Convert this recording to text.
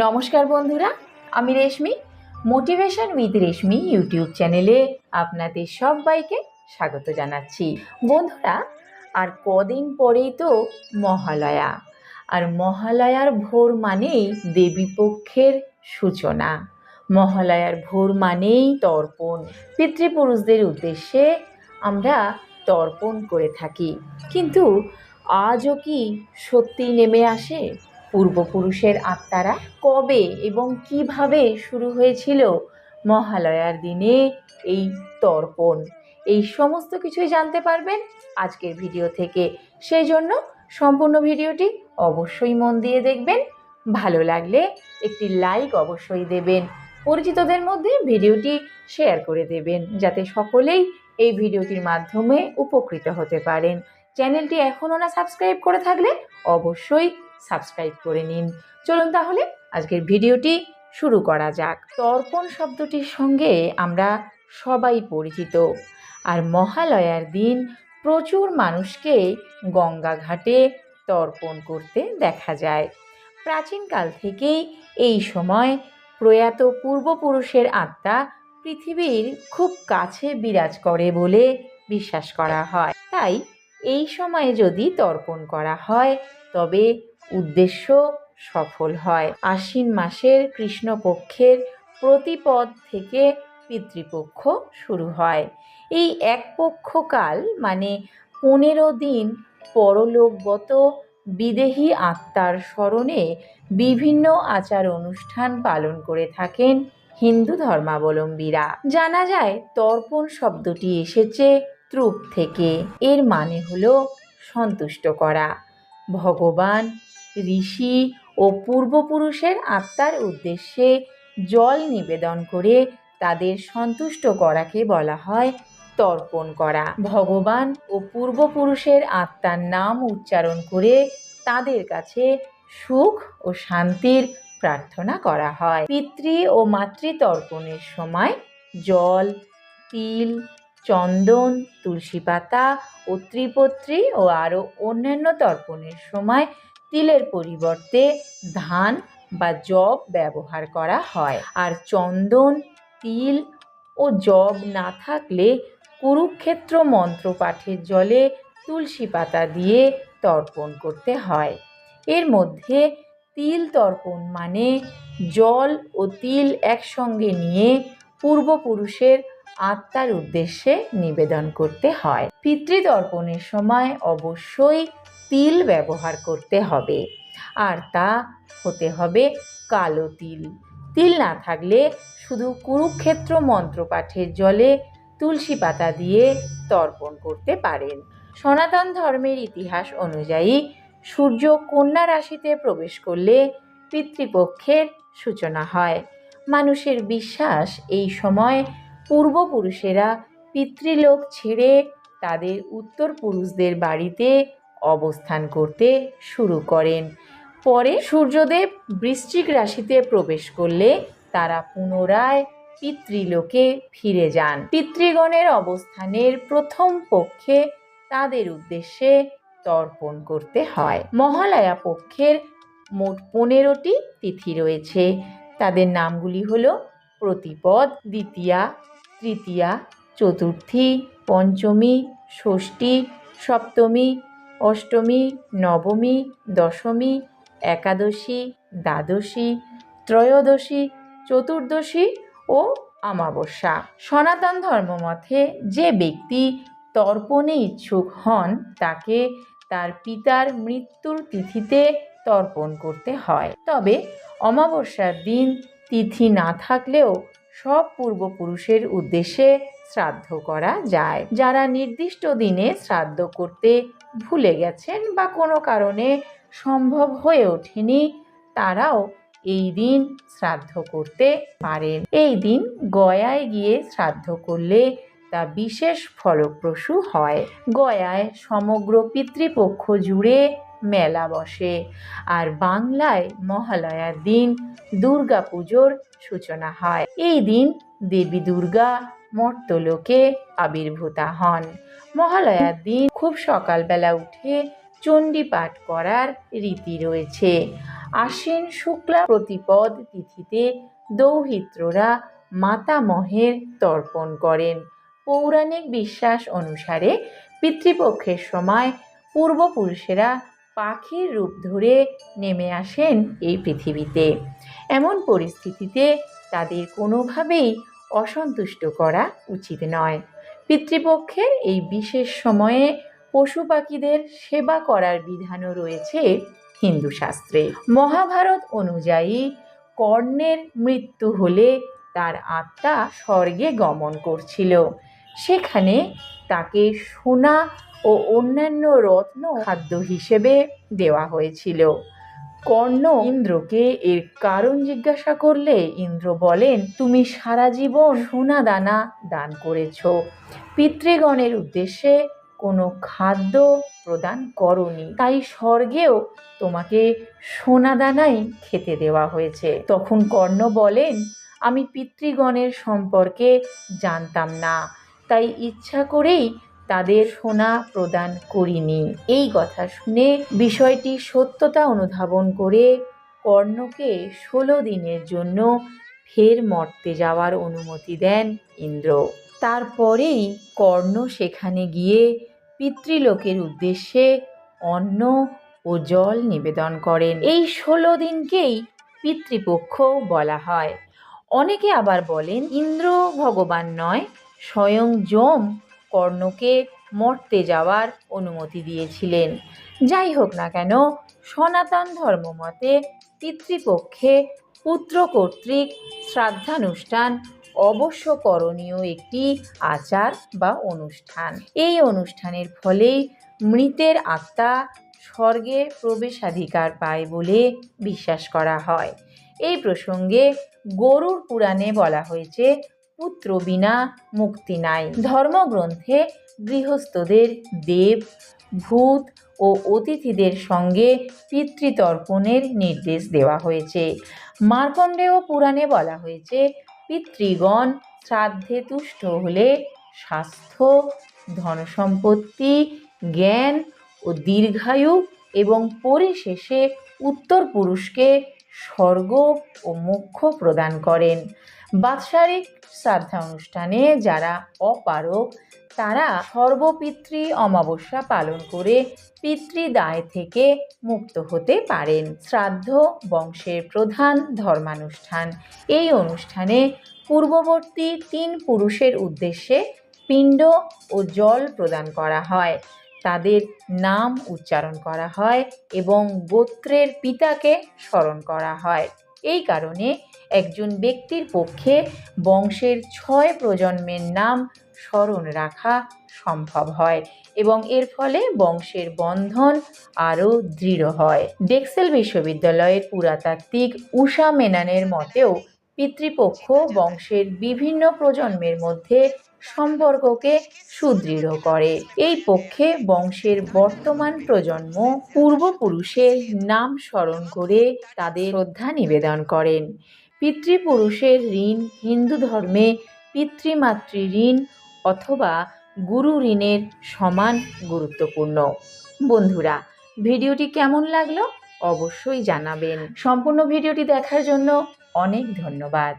নমস্কার বন্ধুরা, আমি Reshmi, motivation with Reshmi YouTube চ্যানেলে আপনাদের সবাইকে স্বাগত জানাচ্ছি। বন্ধুরা, আর কদিন পরেই তো মহালয়া, আর মহালয়ার ভোর মানেই দেবীপক্ষের সূচনা। মহালয়ার ভোর মানেই তর্পণ। পিতৃপুরুষদের উদ্দেশ্যে আমরা তর্পণ করে থাকি। কিন্তু আজও কি সত্যি নেমে আসে? পূর্বপুরুষের আত্মারা কবে এবং কীভাবে শুরু হয়েছিল মহালয়ার দিনে এই তর্পণ? এই সমস্ত কিছুই জানতে পারবেন আজকের ভিডিও থেকে। সেই জন্য সম্পূর্ণ ভিডিওটি অবশ্যই মন দিয়ে দেখবেন। ভালো লাগলে একটি লাইক অবশ্যই দেবেন। পরিচিতদের মধ্যে ভিডিওটি শেয়ার করে দেবেন যাতে সকলেই এই ভিডিওটির মাধ্যমে উপকৃত হতে পারেন। চ্যানেলটি এখনও না সাবস্ক্রাইব করে থাকলে অবশ্যই সাবস্ক্রাইব করে নিন। চলুন তাহলে আজকের ভিডিওটি শুরু করা যাক। তর্পণ শব্দটির সঙ্গে আমরা সবাই পরিচিত। আর মহালয়ার দিন প্রচুর মানুষকে গঙ্গা ঘাটে তর্পণ করতে দেখা যায়। প্রাচীনকাল থেকেই এই সময় প্রয়াত পূর্বপুরুষের আত্মা পৃথিবীর খুব কাছে বিরাজ করে বলে বিশ্বাস করা হয়। তাই এই সময়ে যদি তর্পণ করা হয়, তবে উদ্দেশ্য সফল হয়। আশ্বিন মাসের কৃষ্ণপক্ষের প্রতিপদ থেকে পিতৃপক্ষ শুরু হয়। এই এক পক্ষকাল মানে পনেরো দিন পরলোকগত বিদেহী আত্মার স্মরণে বিভিন্ন আচার অনুষ্ঠান পালন করে থাকেন হিন্দু ধর্মাবলম্বীরা। জানা যায়, তর্পণ শব্দটি এসেছে ত্রুপ থেকে। এর মানে হলো সন্তুষ্ট করা। ভগবান ঋষি ও পূর্বপুরুষের আত্মার উদ্দেশ্যে জল নিবেদন করে তাদের সন্তুষ্ট করাকে বলা হয় তর্পণ করা। ভগবান ও পূর্বপুরুষের আত্মার নাম উচ্চারণ করে তাদের কাছে সুখ ও শান্তির প্রার্থনা করা হয়। পিতৃ ও মাতৃতর্পণের সময় জল, তিল, চন্দন, তুলসী পাতা ও ত্রিপত্রী ও আরও অন্যান্য তর্পণের সময় তিলের পরিবর্তে ধান বা জব ব্যবহার করা হয়। আর চন্দন, তিল ও জব না থাকলে কুরুক্ষেত্র মন্ত্র পাঠের জলে তুলসী পাতা দিয়ে তর্পণ করতে হয়। এর মধ্যে তিল তর্পণ মানে জল ও তিল একসঙ্গে নিয়ে পূর্বপুরুষের আত্মার উদ্দেশ্যে নিবেদন করতে হয়। পিতৃতর্পণের সময় অবশ্যই তিল ব্যবহার করতে হবে। আর তা হতে হবে কালো তিল। তিল না থাকলে শুধু কুরুক্ষেত্র মন্ত্রপাঠের জলে তুলসী পাতা দিয়ে তর্পণ করতে পারেন। সনাতন ধর্মের ইতিহাস অনুযায়ী সূর্য কন্যা রাশিতে প্রবেশ করলে পিতৃপক্ষের সূচনা হয়। মানুষের বিশ্বাস এই সময় পূর্বপুরুষেরা পিতৃলোক ছেড়ে তাদের উত্তর পুরুষদের বাড়িতে অবস্থান করতে শুরু করেন। পরে সূর্যদেব বৃশ্চিক রাশিতে প্রবেশ করলে তারা পুনরায় পিতৃলোকে ফিরে যান। পিতৃগণের অবস্থানের প্রথম পক্ষে তাদের উদ্দেশ্যে তর্পণ করতে হয়। মহালয়া পক্ষের মোট পনেরোটি তিথি রয়েছে। তাদের নামগুলি হল প্রতিপদ, দ্বিতীয়া, তৃতীয়া, চতুর্থী, পঞ্চমী, ষষ্ঠী, সপ্তমী অষ্টমী, নবমী, দশমী, একাদশী, দ্বাদশী, ত্রয়োদশী, চতুর্দশী ও অমাবস্যা। সনাতন ধর্মমতে যে ব্যক্তি তর্পণে ইচ্ছুক হন, তাকে তার পিতার মৃত্যুর তিথিতে তর্পণ করতে হয়। তবে অমাবস্যার দিন তিথি না থাকলেও সব পূর্বপুরুষের উদ্দেশ্যে শ্রাদ্ধ করা যায়। যারা নির্দিষ্ট দিনে শ্রাদ্ধ করতে ভুলে গেছেন বা কোনো কারণে সম্ভব হয়ে ওঠেনি, তারাও এই দিন শ্রাদ্ধ করতে পারেন। এই দিন গয়ায় গিয়ে শ্রাদ্ধ করলে তা বিশেষ ফলপ্রসূ হয়। গয়ায় সমগ্র পিতৃপক্ষ জুড়ে মেলা বসে। আর বাংলায় মহালয়ার দিন দুর্গা পুজোর সূচনা হয়। এই দিন দেবী দুর্গা মর্তলোকে আবির্ভূতা হন। মহালয়ার দিন খুব সকালবেলা উঠে চণ্ডী পাঠ করার রীতি রয়েছে। আশ্বিন শুক্লা প্রতিপদ তিথিতে দৌহিত্ররা মাতামহের তর্পণ করেন। পৌরাণিক বিশ্বাস অনুসারে পিতৃপক্ষের সময় পূর্বপুরুষেরা পাখির রূপ ধরে নেমে আসেন এই পৃথিবীতে। এমন পরিস্থিতিতে তাদের কোনোভাবেই অসন্তুষ্ট করা উচিত নয়। পিতৃপক্ষের এই বিশেষ সময়ে পশু পাখিদের সেবা করার বিধানও রয়েছে হিন্দু শাস্ত্রে। মহাভারত অনুযায়ী কর্ণের মৃত্যু হলে তার আত্মা স্বর্গে গমন করছিল। সেখানে তাকে সোনা ও অন্যান্য রত্ন খাদ্য হিসেবে দেওয়া হয়েছিল। কর্ণ ইন্দ্রকে এর কারণ জিজ্ঞাসা করলে ইন্দ্র বলেন, তুমি সারা জীবন সোনা দানা দান করেছ। পিতৃগণের উদ্দেশ্যে কোনো খাদ্য প্রদান করনি। তাই স্বর্গেও তোমাকে সোনা দানাই খেতে দেওয়া হয়েছে। তখন কর্ণ বলেন, আমি পিতৃগণের সম্পর্কে জানতাম না। তাই ইচ্ছা করেই তাদের সোনা প্রদান করিনি। এই কথা শুনে বিষয়টি সত্যতা অনুধাবন করে কর্ণকে ষোলো দিনের জন্য ফের মর্তে যাওয়ার অনুমতি দেন ইন্দ্র। তারপরেই কর্ণ সেখানে গিয়ে পিতৃলোকের উদ্দেশ্যে অন্ন ও জল নিবেদন করেন। এই ষোলো দিনকেই পিতৃপক্ষ বলা হয়। অনেকে আবার বলেন, ইন্দ্র ভগবান নয়, স্বয়ং যম কর্ণকে মর্তে যাওয়ার অনুমতি দিয়েছিলেন। যাই হোক না কেন, সনাতন ধর্মমতে পিতৃপক্ষে পুত্র কর্তৃক শ্রাদ্ধানুষ্ঠান অবশ্য করণীয় একটি আচার বা অনুষ্ঠান। এই অনুষ্ঠানের ফলেই মৃতের আত্মা স্বর্গে প্রবেশাধিকার পায় বলে বিশ্বাস করা হয়। এই প্রসঙ্গে গরুর পুরাণে বলা হয়েছে পুত্র বিনা মুক্তি নাই। ধর্মগ্রন্থে গৃহস্থদের দেব, ভূত ও অতিথিদের সঙ্গে পিতৃতর্পণের নির্দেশ দেওয়া হয়েছে। মার্কণ্ডেয় পুরাণে বলা হয়েছে, পিতৃগণ শ্রাদ্ধে তুষ্ট হলে স্বাস্থ্য, ধনসম্পত্তি, জ্ঞান ও দীর্ঘায়ু এবং পরিশেষে উত্তর পুরুষকে স্বর্গ ও মোক্ষ প্রদান করেন। বাৎসরিক শ্রাদ্ধা অনুষ্ঠানে যারা অপারক তারা সর্বপিতৃ অমাবস্যা পালন করে পিতৃদায় থেকে মুক্ত হতে পারেন শ্রাদ্ধ বংশের প্রধান ধর্মানুষ্ঠান। এই অনুষ্ঠানে পূর্ববর্তী তিন পুরুষের উদ্দেশ্যে পিণ্ড ও জল প্রদান করা হয়। তাদের নাম উচ্চারণ করা হয় এবং গোত্রের পিতাকে স্মরণ করা হয়। এই কারণে একজন ব্যক্তির পক্ষে বংশের ছয় প্রজন্মের নাম স্মরণ রাখা সম্ভব হয় এবং এর ফলে বংশের বন্ধন আরও দৃঢ় হয়। ডেক্সেল বিশ্ববিদ্যালয়ের পুরাতাত্ত্বিক উষা মেনানের মতেও পিতৃপক্ষ বংশের বিভিন্ন প্রজন্মের মধ্যে সম্পর্ককে সুদৃঢ় করে। এই পক্ষে বংশের বর্তমান প্রজন্ম পূর্বপুরুষের নাম স্মরণ করে তাদের শ্রদ্ধা নিবেদন করেন। পিতৃপুরুষের ঋণ হিন্দু ধর্মে পিতৃমাতৃ ঋণ অথবা গুরু ঋণের সমান গুরুত্বপূর্ণ। বন্ধুরা, ভিডিওটি কেমন লাগল? অবশ্যই জানাবেন। সম্পূর্ণ ভিডিওটি দেখার জন্য অনেক ধন্যবাদ।